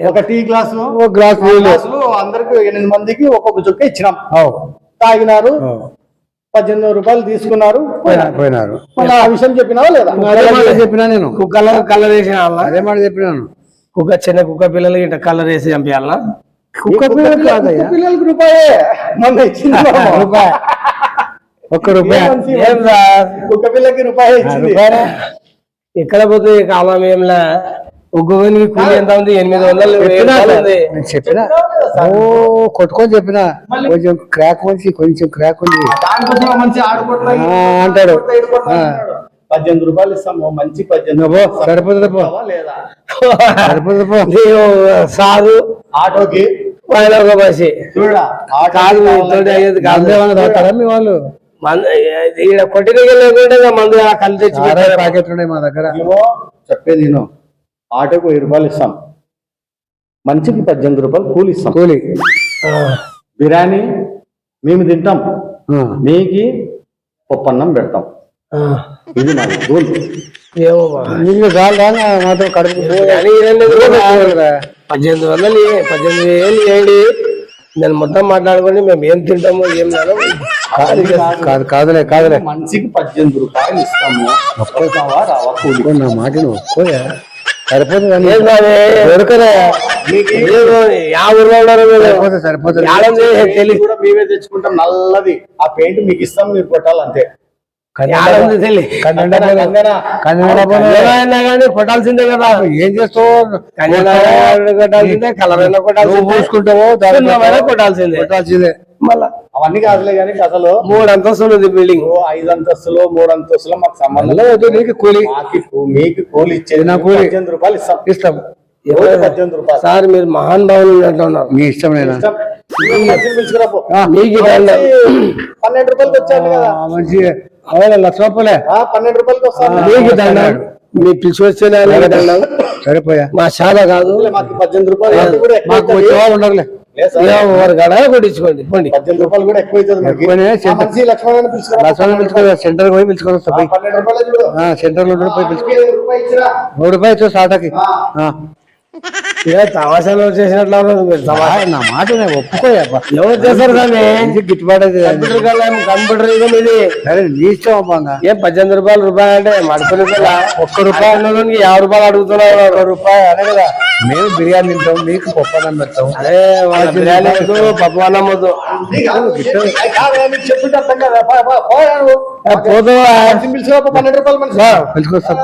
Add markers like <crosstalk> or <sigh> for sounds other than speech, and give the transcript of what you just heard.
ఒక tea glass ఒక glass గ్లాసులు అందరికి ఎనిమిది మందికి ఒక్కొక్క చుక్క ఇచ్చినాం. తాగినారు. పద్దెనిమిది రూపాయలు తీసుకున్నారు పోయినా- పోయినారు ఆ విషయం చెప్పినావా లేదా? చెప్పినా నేను. కుక్కల కలర్ వేసిన అదే మాట చెప్పినాను కుక్క చిన్న కుక్క పిల్లలకి ఇట్లా కలర్ వేసి చంపేయాలనా కుక్క ఈ పిల్ల పిల్ల- కాదయ్యా? పిల్లలకి రూపాయే. మొన్న ఇచ్చింది <laughs> మామ. రూపాయి. ఒక్క రూపాయి. కుక్క పిల్లకి రూపాయి. ఎక్కడ పోతే కాలం ఏంలా ఒక్కొక్కరికి కూలి ఎంత ఉంది? ఎనిమిది వందలు నేను చెప్పినా? ఓ కొట్టుకొని చెప్పినా. కొంచెం క్రాక్ మంచి కొంచెం క్రాక్ ఉంది. అంటాడు. పద్దెనిమిది రూపాయలు ఇస్తాము మంచి పద్దెనిమిది నువ్వు రూపాయలు ఇస్తాము. సరిపోతుంది పో. ఇస్తావా లేదా? సరిపోతుంది పో. నీవు సారు ఆటోకి ఆయన ఒక బసి చూడా? కాదు అయ్యేది కాదు. మీ వాళ్ళు? మందు ఈడ కొట్టిన లేకుండా మందు ఆ కళ్ళు తెచ్చి. ప్యాకెట్లు ఉన్నాయి మా దగ్గర. చెప్పేది నేను ఆటోకి వెయ్యి రూపాయలు ఇస్తాం. మంచికి పద్దెనిమిది రూపాయలు కూలి ఇస్తాం. కూలి. బిర్యానీ మేము తింటాం. మీకి పప్పన్నం పెడతాం. ఇది మాది రూల్. నీకు చాలు మాత్రం కడుపు పద్దెనిమిది వందలు పద్దెనిమిది వేలు వేయండి నేను మొత్తం మాట్లాడుకొని మేము ఏం తింటాము ఏం తినము. కాదు కాదులే కాదులే. మనిషికి పద్దెనిమిది రూపాయలు ఇస్తాము. నా మాట నువ్వు సరిపోతుంది కానీ ఏం కాదు, దొరకలే మీకు ఏదో యాభై రూపాయలు ఉన్నారు మీరు. సరిపోతుంది సరిపోతుంది యాడం చేసి పెళ్ళి తెలి- కూడా మేమే తెచ్చుకుంటాం నల్లది. ఆ పెయింట్ మీకు ఇస్తాం మీరు కొట్టాలి అంతే కొట్టాల్సిందే కదా. ఏం చేస్తావు? కొట్టాల్సిందే కలర్ అయినా కొట్టాల్సిందే. కొట్టాల్సిందే. మళ్ళా. అవన్నీ కాదులే కానీ అసలు మూడు అంతస్తులు ఉంది బిల్డింగ్. ఓ ఐదు అంతస్తులు మూడు అంతస్తులు మాకు సంబంధం నీకు కూలి. మాకి మీకు కూలి ఇచ్చేది నా కూలి. పద్దెనిమిది రూపాయలు ఇస్తాం. ఇస్తాం. పద్దెనిమిది రూపాయలు. సార్ మీరు మహాన్ భావులు ఉన్నట్టున్నారు మీ ఇష్టం పో. మీకు. పన్నెండు రూపాయలకి వచ్చాడు కదా. మంచి అవునా లక్ష రూపాయలే. ఆ, పన్నెండు రూపాయలకి వస్తాను. మీకు దండం మీ పిలిచివచ్చేనా దండం సరిపోయా? మా శాల కాదు. మాకు పద్దెనిమిది రూపాయలు మాకు. ఎవరు కొట్టించుకోండి పోండి. సెంటర్ పోయి చూడు. సెంటర్లో పోయి పిలుచుకో నూరు రూపాయలు సాటకి తమాషాలు చేసినట్లు మీరు తమాషా నా మాట నేను ఒప్పుకోయా అబ్బా. ఎవరు దాన్ని ఇది గిట్టుబాటు అయితే కంప్యూటర్ కల్లా కంప్యూటర్ యుగం ఇది సరే నీ ఇష్టం అబ్బా ఏం పద్దెనిమిది రూపాయలు రూపాయలు అంటే మడుకుని ఒక్క రూపాయలు యాభై రూపాయలు అడుగుతున్నారు ఒక రూపాయి కదా మేము బిర్యానీ తింటాం మీకు పప్పన్నం పెడతాం అదే బిర్యానీ వద్దు పప్పు అన్నం వద్దు కాదు, అది కాదు,